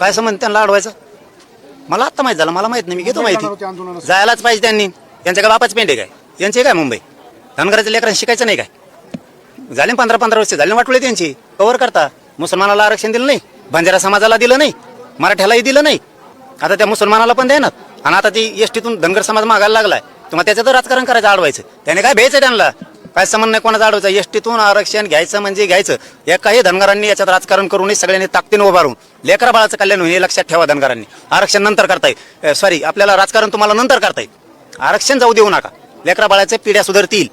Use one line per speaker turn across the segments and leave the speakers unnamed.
काय संबंध त्यांना अडवायचा मला आत्ता माहीत झालं मला माहीत नाही मी घेतो माहिती. जायलाच पाहिजे त्यांनी. त्यांच्या काय बापाच पेंडे काय? यांचे काय मुंबई? धनगराच्या लेकरांना शिकायचं नाही काय? झाले पंधरा पंधरा वर्ष झाले वाटवले त्यांची. कव्हर करता. मुसलमानाला आरक्षण दिलं नाही. बंजारा समाजाला दिलं नाही. मराठ्यालाही दिलं नाही. आता त्या मुसलमानाला पण देणार. आणि आता ती एसटीतून धनगर समाज मागायला लागलाय. तुम्हाला त्याच्यात राजकारण करायचं अडवायचं त्याने काय भ्यायचं त्यांना? काय संबंध नाही कोणाचा अडवायचा एसटीतून आरक्षण घ्यायचं म्हणजे घ्यायचं. एकाही धनगरांनी याच्यात राजकारण करू नये सगळ्यांनी ताकदीने उभारून लेकरा बाळाचं कल्याण होईल हे लक्षात ठेवा धनगरांनी. आरक्षण नंतर करता येईल सॉरी आपल्याला राजकारण तुम्हाला नंतर करता येईल आरक्षण जाऊ देऊ नका. लेकरा बाळाच्या पिढ्या सुधारतील.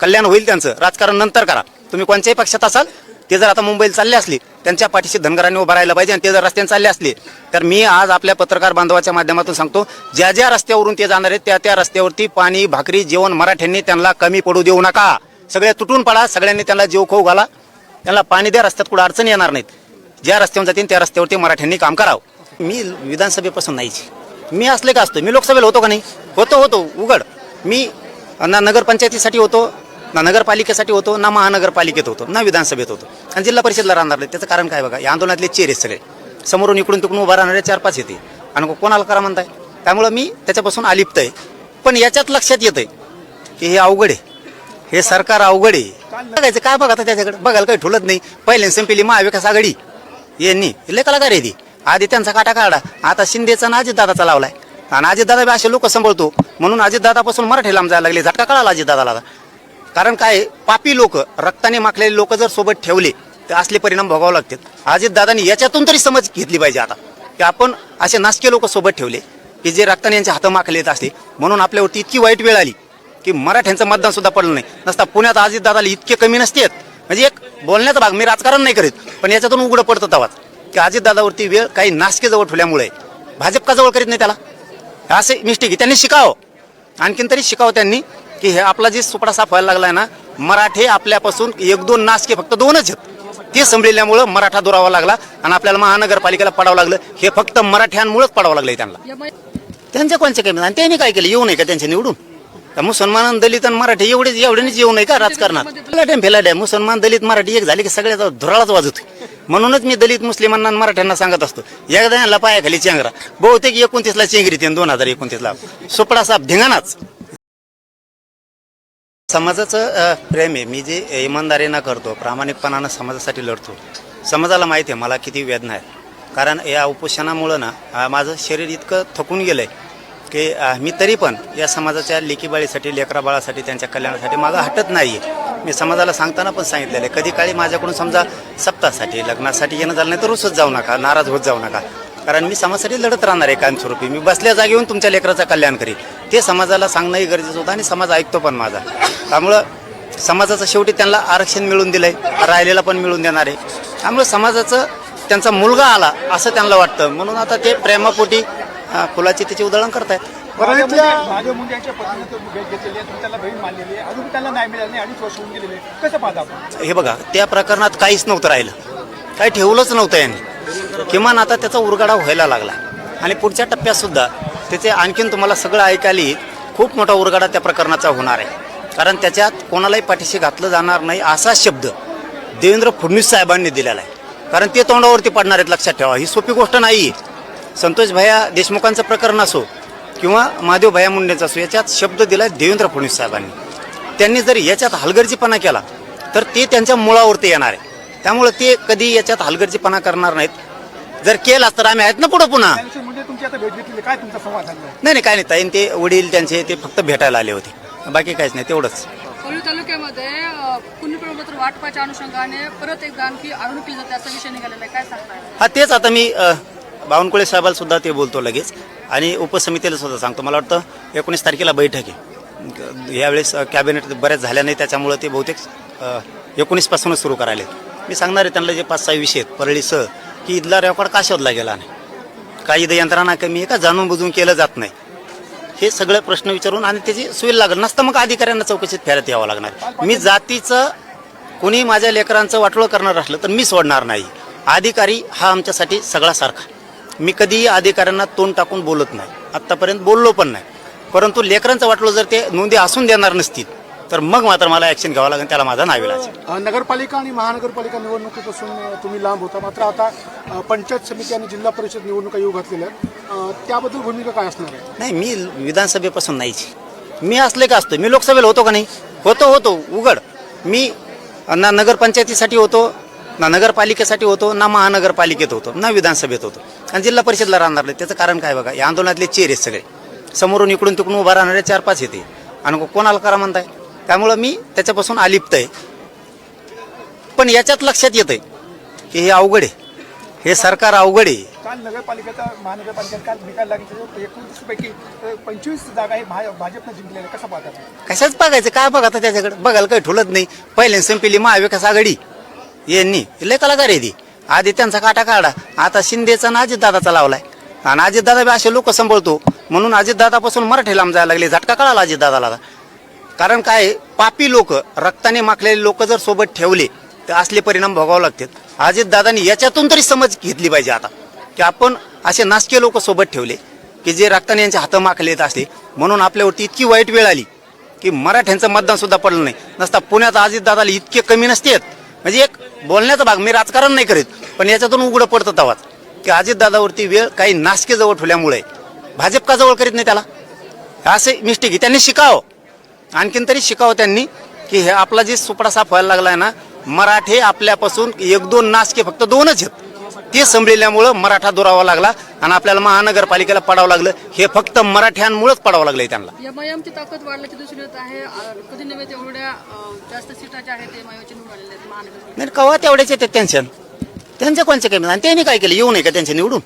कल्याण होईल त्यांचं. राजकारण नंतर करा. तुम्ही कोणत्याही पक्षात असाल ते जर आता मुंबईला चालले असले त्यांच्या पाठीशी धनगरांनी उभं राहायला पाहिजे आणि ते जर रस्त्याने चालले असले तर मी आज आपल्या पत्रकार बांधवाच्या माध्यमातून सांगतो ज्या ज्या रस्त्यावरून ते जाणार आहेत त्या त्या रस्त्यावरती पाणी भाकरी जेवण मराठ्यांनी त्यांना कमी पडू देऊ नका. सगळे तुटून पडा सगळ्यांनी त्यांना जीव खाऊ घाला. त्यांना पाणी द्या रस्त्यात कुठं अडचण येणार नाहीत. ज्या रस्त्यावर जातील त्या रस्त्यावरती मराठ्यांनी काम करावं. मी विधानसभेपासून नाहीच. मी असले का असतो मी लोकसभेला होतो का नाही? होतो होतो. उघड. मी ना नगरपंचायतीसाठी होतो ना नगरपालिकेसाठी होतो ना महानगरपालिकेत होतो ना विधानसभेत होतो. आणि जिल्हा परिषदला राहणार नाही त्याचं कारण काय बघा? या आंदोलनातले चेहरे सगळे. समोरून इकडून तिकडून उभा राहणारे चार पाच येते. आणि कोणाला करा म्हणताय? त्यामुळं मी त्याच्यापासून अलिप्त आहे. पण याच्यात लक्षात येतंय की हे अवघड आहे. हे सरकार अवघड. आहे बघायचं काय बघा त्याच्याकडे. बघायला काही ठुलत नाही. पहिल्यांदा संपली महाविकास आघाडी. यांनी. लय कलाकार आहे ती. आधी त्यांचा काटा काढा. आता शिंदेचा आणि अजितदादाचा लावलाय. आणि अजितदादा बी असे लोक सांभाळतो. म्हणून अजितदादापासून मराठी लांब जायला लागले. झटका कळाला अजितदादाला. कारण काय? पापी लोक रक्ताने माखलेले लोक जर सोबत ठेवले तर असले परिणाम भोगावे लागतात. अजितदादांनी याच्यातून तरी समज घेतली पाहिजे आता. की आपण असे नासके लोक सोबत ठेवले की जे रक्ताने यांचे हात माखले येत असले. म्हणून आपल्यावरती इतकी वाईट वेळ आली. की मराठ्यांचं मतदान सुद्धा पडलं नाही. नसता पुण्यात अजितदादाला इतके कमी नसतेत. म्हणजे एक बोलण्याचा भाग मी राजकारण नाही करीत पण याच्यातून उघडं पडतं तवाच की अजितदादावरती वेळ काही नासके जवळ ठेवल्यामुळे. भाजप का जवळ करीत नाही त्याला. असे मिस्टेक आहे. त्यांनी शिकावं. आणखीन तरी शिकावं त्यांनी की हे आपला जे सुपडा साफ व्हायला लागलाय ना मराठे आपल्यापासून एक दोन नासके फक्त दोनच आहेत. ते संभळल्यामुळं मराठा दुरावा लागला आणि आपल्याला महानगरपालिकेला पडावं लागलं. हे फक्त मराठ्यांमुळेच पडावं लागलंय त्यांना. त्यांच्या कोणचे काही आणि त्यांनी काय केलं? येऊ नये का त्यांचे निवडून? का मुसलमान दलित आणि मराठी एवढेच एवढ्यानेच येऊ नये का राजकारणात? फेलाड्या फेलाड्या मुसलमान दलित मराठी एक झाली की सगळ्याचा धुराळाच वाजत म्हणूनच मी दलित मुस्लिमांना आणि मराठ्यांना सांगत असतो एकदा यांना पायाखाली चेंगरा. बहुतेक एकोणतीसला चेंगरी ते दोन हजार एकोणतीसला. सुपडा साप धिंगाणाच. समाजाचं प्रेम आहे. मी जे इमानदारीनं करतो प्रामाणिकपणानं समाजासाठी लढतो समाजाला माहिती आहे मला किती वेदना आहेत. कारण या उपोषणामुळं ना माझं शरीर इतकं थकून गेलं आहे की मी तरी पण या समाजाच्या लेकीबाळीसाठी लेकराबाळासाठी त्यांच्या कल्याणासाठी माझं हटत नाही आहे मी समाजाला सांगताना पण सांगितलेलं आहे कधी काळी माझ्याकडून समजा सप्तासाठी लग्नासाठी येणं झालं नाही तर रुसत जाऊ नका नाराज होत जाऊ नका. कारण मी समाजासाठी लढत राहणार आहे कायमस्वरूपी. मी बसल्या जागेहून तुमच्या लेकराचं कल्याण करीन. ते समाजाला सांगणंही गरजेचं होतं आणि समाज ऐकतो पण माझा. त्यामुळं समाजाचं शेवटी त्यांना आरक्षण मिळून दिलंय राहिलेला पण मिळून देणार आहे. त्यामुळं समाजाचं त्यांचा मुलगा आला असं त्यांना वाटतं. म्हणून आता ते प्रेमापोटी अं, फुलाची त्याची उधळण करतायत.
बरं इथल्या
माझ्या मुंड्याच्या पत्नीने तो भेट घेतलेली आहे तुम्ही त्याला बहीण मानलेली आहे. अजून त्याला नाही मिळालं नाही अडीच वर्ष होऊन गेलेले आहे. कसं पाहता आपण?
हे बघा त्या प्रकरणात काहीच नव्हतं राहिलं. काही ठेवलंच नव्हतं यांनी. किमान आता त्याचा उरगाडा व्हायला लागला. आणि पुढच्या टप्प्यात सुद्धा त्याचे आणखीन तुम्हाला सगळं ऐकायला येईल. खूप मोठा उरगाडा त्या प्रकरणाचा होणार आहे. कारण त्याच्यात कोणालाही पाठीशी घातलं जाणार नाही असा शब्द देवेंद्र फडणवीस साहेबांनी दिलेला आहे. कारण ते तोंडावरती पडणार आहेत लक्षात ठेवा. ही सोपी गोष्ट नाही आहे संतोष भैया देशमुखांचं प्रकरण असो किंवा महादेव भैया मुंडेचं असो याच्यात शब्द दिलाय देवेंद्र फडणवीस साहेबांनी. त्यांनी जर याच्यात हलगर्जीपणा केला तर ते त्यांच्या मुळावरती येणार आहे. त्यामुळे ते कधी याच्यात हलगर्जीपणा करणार नाहीत. जर केला तर आम्ही आहेत ना पुढं पुन्हा? नाही नाही काय नाही ताईन ते वडील त्यांचे ते फक्त भेटायला आले होते. बाकी काहीच नाही तेवढंच.
कळू तालुक्यामध्ये पुण्यप्रबोत्र वाटपाच्या अनुषंगाने परत एकदा आणखी आरोग्य केली जाते असा विषय निघालेला आहे. काय
हा तेच आता मी बावनकुळे साहेबाला सुद्धा ते बोलतो लगेच. आणि उपसमितीला सुद्धा सांगतो. मला वाटतं एकोणीस तारखेला बैठक आहे. यावेळेस कॅबिनेट बऱ्याच झाल्या नाही त्याच्यामुळं ते बहुतेक एकोणीसपासूनच सुरू करायला मी सांगणार आहे त्यांना जे पाच सहा विषय आहेत. परळीसह की इथला रेकॉर्ड का शोधला गेला नाही? काही इथं यंत्रणा कमी आहे का? जाणून बुजून केलं जात नाही. हे सगळे प्रश्न विचारून आणि त्याची सुईल लागल. नसतं मग अधिकाऱ्यांना चौकशीत फेरत यावं लागणार. मी जातीचं कोणी माझ्या लेकरांचं वाटोळं करणार असलं तर मी सोडणार नाही. अधिकारी हा आमच्यासाठी सगळा सारखा. मी कधीही अधिकाऱ्यांना तोंड टाकून बोलत नाही. आत्तापर्यंत बोललो पण नाही. परंतु लेकरांचं वाटलं जर ते नोंदी असून देणार नसतील तर मग मात्र मला ॲक्शन घ्यावं लागेल त्याला माझा नाविलाज आहे.
अ, नगरपालिका आणि महानगरपालिका निवडणुकीपासून तुम्ही लांब होता. मात्र आता पंचायत समिती आणि जिल्हा परिषद निवडणुका येऊ घातलेल्या त्याबद्दल भूमिका काय असणार आहे?
नाही मी विधानसभेपासून नाहीच मी असले का असतो मी लोकसभेला होतो का नाही? होतो होतो. उघड. मी ना नगरपंचायतीसाठी होतो. ना नगरपालिकेसाठी होतो ना महानगरपालिकेत होतो ना विधानसभेत होतो. आणि जिल्हा परिषदला राहणार नाही. त्याचं कारण काय बघा या आंदोलनातले चेर आहेत सगळे. समोरून इकडून तिकडून उभा राहणारे चार पाच येते आणि कोणाला करा म्हणताय? त्यामुळं मी त्याच्यापासून अलिप्त आहे. पण याच्यात लक्षात येतंय की हे अवघड आहे. हे सरकार अवघड आहे.
काल नगरपालिकेचा महानगरपालिकेत काल निकाल लागले. एकोणतीस पैकी पंचवीस जागा हे भा- भाजपनं जिंकलेल्या कसा पाहतात
कशाच बघायचं? काय बघा त्याच्याकडे? बघायला काही ठुलत नाही. पहिल्यांदा संपली महाविकास आघाडी. यांनी. लय कलाकार आहे ती. आधी त्यांचा काटा काढा. आता शिंदेचा ना अजितदादाचा लावलाय. आणि अजितदादा बी असे लोक सांभाळतो. म्हणून अजितदादापासून मराठी लांब जायला लागले. झटका कळाला अजितदादाला. कारण काय पापी लोक रक्ताने माखलेले लोक जर सोबत ठेवले तर असले परिणाम भोगावे लागतात. अजितदादांनी याच्यातून तरी समज घेतली पाहिजे आता. की आपण असे नासके लोक सोबत ठेवले की जे रक्ताने यांचे हात माखलेत असले. म्हणून आपल्यावरती इतकी वाईट वेळ आली की मराठ्यांचं मतदान सुद्धा पडलं नाही. नसता पुण्यात अजितदादाला इतके कमी नसतेत. म्हणजे एक बोलण्याचा भाग मी राजकारण नाही करीत पण याच्यातून उघडं पडतं तवाच. की अजितदादावरती वेळ काही नासकेजवळ ठेवल्यामुळे भाजप का जवळ करीत नाही त्याला? असे मिस्टेक आहे. त्यांनी शिकावं. आणखीन तरी शिकावं त्यांनी की हे आपला जे सुपडा साफ व्हायला आहे ना मराठे आपल्यापासून एक दोन नासके फक्त दोनच आहेत. ते संभळल्यामुळं मराठा दुरावा लागला आणि आपल्याला महानगरपालिकेला पडावं लागलं. हे फक्त मराठ्यांमुळेच पडावं लागलंय त्यांना.
एमआयएमची ताकद वाढल्याची येत आहे कधी नव्हे तेवढ्या जास्त सीटा ज्या आहेत एमआयएमचे निवडून आलेल्या आहेत महानगरपालिका
नाही कवा तेवढेच येते टेन्शन त्यांचे कोणचे काही आणि त्यांनी काय केलं? येऊ नये का त्यांचे निवडून?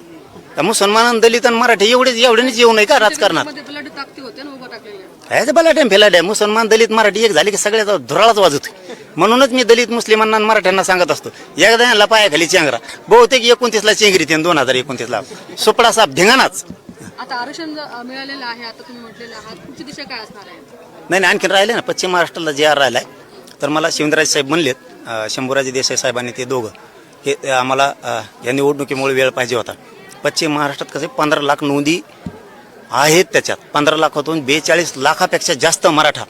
का मुसलमान दलित आणि मराठी एवढेच एवढेच येऊ नये का राजकारणात?
उभं टाकलेले?
काय ते बलाट्या फेलाट्या मुसलमान दलित मराठी एक झाली की सगळ्याचा धुराळाच वाजवतो म्हणूनच मी दलित मुस्लिमांना आणि मराठ्यांना सांगत असतो एकदा यांना पायाखाली चेंगरा. बहुतेक एकोणतीसला चेंगरी ते दोन हजार एकोणतीसला. सुपडा साप धिंगाणाच.
आता आरक्षण मिळालेलं आहे आता तुम्ही म्हटलेलं आहात. पुढची दिशा काय असणार आहे?
नाही नाही आणखीन राहिले ना पश्चिम महाराष्ट्राला जे आर राहिलाय तर मला शिवराज साहेब म्हणलेत शंभूराजे देसाई साहेबांनी ते दोघं हे आम्हाला या निवडणुकीमुळे वेळ पाहिजे होता. पश्चिम महाराष्ट्रात कसे पंधरा लाख नोंदी आहेत त्याच्यात. पंधरा लाखातून बेचाळीस लाखापेक्षा जास्त मराठा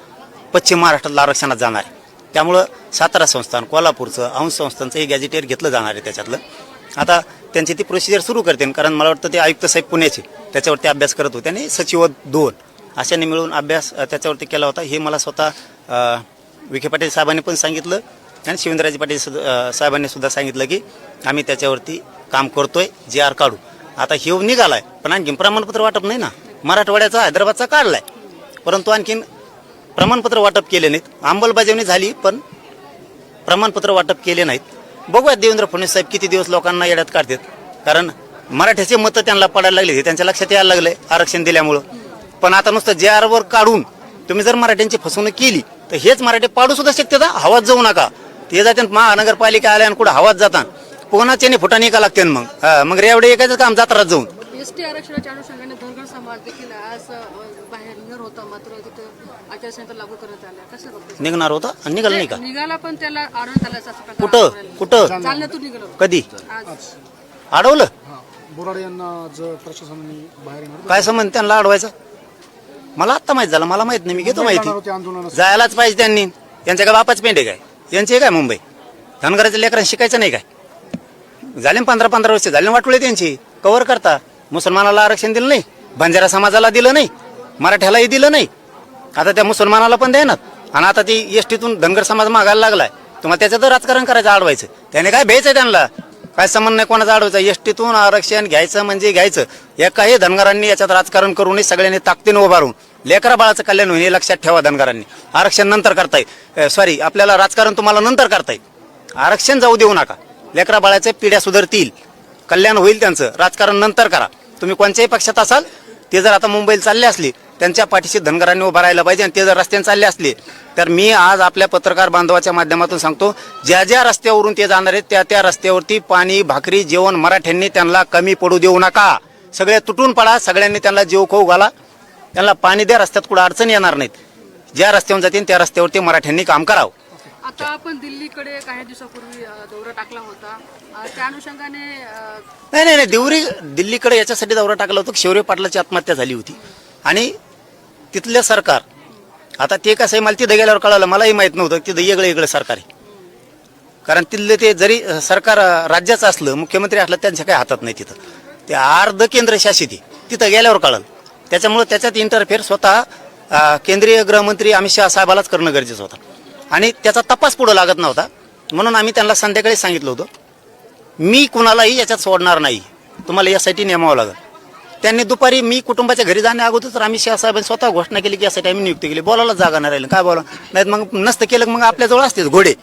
पश्चिम महाराष्ट्रातलं आरक्षणात जाणार आहे. त्यामुळं सातारा संस्थान कोल्हापूरचं अंश संस्थानचं हे गॅजेटेअर घेतलं जाणार आहे त्याच्यातलं. आता त्यांची ती प्रोसिजर सुरू करते कारण मला वाटतं ते आयुक्त साहेब पुण्याचे त्याच्यावरती अभ्यास करत होते आणि सचिव दोन. अशाने मिळून अभ्यास त्याच्यावरती केला होता. हे मला स्वतः विखे पाटील साहेबांनी पण सांगितलं आणि शिवेंद्रराजे पाटील सुद्धा- साहेबांनी सुद्धा सांगितलं की आम्ही त्याच्यावरती काम करतोय जे आर काढू. आता हे निघालाय पण आणखीन प्रमाणपत्र वाटप नाही ना? मराठवाड्याचा हैदराबादचा काढलाय. परंतु आणखीन प्रमाणपत्र वाटप केले नाहीत. अंमलबजावणी झाली पण प्रमाणपत्र वाटप केले नाहीत. बघूयात देवेंद्र फडणवीस साहेब किती दिवस लोकांना येड्यात काढतात. कारण मराठ्याचे मतं त्यांना पडायला लागले हे त्यांच्या लक्षात यायला लागले आरक्षण दिल्यामुळं. पण आता नुसतं जे आरवर काढून तुम्ही जर मराठ्यांची फसवणूक केली तर हेच मराठी पाडू सुद्धा शकते ना हवात जाऊ नका. ते जाते महानगरपालिका आल्या आणि कुठं हवात जातात. पुन्हा फुटाने का लागते मग? हा, मग रेवडे एकाच काम जात्रात जाऊन.
एसटी आरक्षणाच्या अनुषंगाने धनगर समाज देखील आज बाहेर होता मात्र तिथं आचारसंहिता लागू करण्यात आल्या. कसं बघतो
निघणार होता? आणि निघालं नाही का?
निघाला पण त्याला असं प्रकार
कुठं? कुठं?
चालण्यातून निघालो
कधी?
आज.
अडवलं
हां बोराडे यांना जर प्रशासनाने बाहेर येणार
काय संबंध? त्यांना अडवायचा मला आत्ता माहीत झालं. मला माहीत नाही. मी घेतो माहिती.
होते
जायलाच पाहिजे त्यांनी. यांच्या काय बापाच पेंडे काय? यांचे काय मुंबई? धनगराच्या लेकरांना शिकायचं नाही काय? झाले ना पंधरा पंधरा वर्ष. झाले ना वाटोळे त्यांची. कव्हर करता. मुसलमानाला आरक्षण दिलं नाही. बंजारा समाजाला दिलं नाही. मराठ्यालाही दिलं नाही. आता त्या मुसलमानाला पण देणार. आणि आता ती एस टीतून धनगर समाज मागायला लागलाय. तुम्हाला त्याचं तर राजकारण करायचं अडवायचं त्याने काय भ्यायचं त्यांना? काय संबंध नाही कोणाचा अडवायचा एस टीतून आरक्षण घ्यायचं म्हणजे घ्यायचं. एकाही धनगरांनी याच्यात राजकारण करून सगळ्यांनी ताकदीने उभारून. लेकरा बाळाचं कल्याण होईल हे लक्षात ठेवा धनगरांनी. आरक्षण नंतर करता येईल सॉरी आपल्याला राजकारण तुम्हाला नंतर करता येईल आरक्षण जाऊ देऊ नका. लेकरा बाळाच्या पिढ्या सुधारतील. कल्याण होईल त्यांचं. राजकारण नंतर करा. तुम्ही कोणत्याही पक्षात असाल ते जर आता मुंबईला चालले असली त्यांच्या पाठीशी धनगरांनी उभा राहायला पाहिजे आणि ते जर रस्त्याने चालले असले तर मी आज आपल्या पत्रकार बांधवाच्या माध्यमातून सांगतो ज्या ज्या रस्त्यावरून ते जाणार आहेत त्या त्या रस्त्यावरती पाणी भाकरी जेवण मराठ्यांनी त्यांना कमी पडू देऊ नका. सगळे तुटून पडा सगळ्यांनी त्यांना जीव खाऊ घाला. त्यांना पाणी द्या रस्त्यात कुठं अडचण येणार नाहीत. ज्या रस्त्यावर जातील त्या रस्त्यावरती मराठ्यांनी काम करावं.
आता आपण दिल्लीकडे काही दिवसापूर्वी दौरा टाकला होता. त्या अनुषंगाने
नाही नाही नाही देवरी दिल्लीकडे याच्यासाठी दौरा टाकला होता की शौर्य पाटलाची आत्महत्या झाली होती. आणि तिथलं सरकार. आता ते कसं आहे मला तिथं गेल्यावर कळालं मलाही माहीत नव्हतं तिथं वेगळं वेगळं सरकार आहे. कारण तिथलं ते जरी सरकार राज्याचं असलं मुख्यमंत्री असलं त्यांच्या काही हातात नाही तिथं. ते अर्ध केंद्र शासित आहे. तिथं गेल्यावर कळलं. त्याच्यामुळं त्याच्यात इंटरफेअर स्वतः केंद्रीय गृहमंत्री अमित शहा साहेबालाच करणं गरजेचं होतं. आणि त्याचा तपास पुढं लागत नव्हता. म्हणून आम्ही त्यांना संध्याकाळी सांगितलं होतं मी कुणालाही याच्यात सोडणार नाही. तुम्हाला यासाठी नेमावं लागेल. त्यांनी दुपारी मी कुटुंबाच्या घरी जाण्या अगोदर अमित शहा साहेबांनी स्वतः घोषणा केली की यासाठी आम्ही नियुक्ती केली. बोलायला जागा नाही राहिली. काय बोला नाहीत मग नसतं केलं मग आपल्याजवळ असतेच घोडे.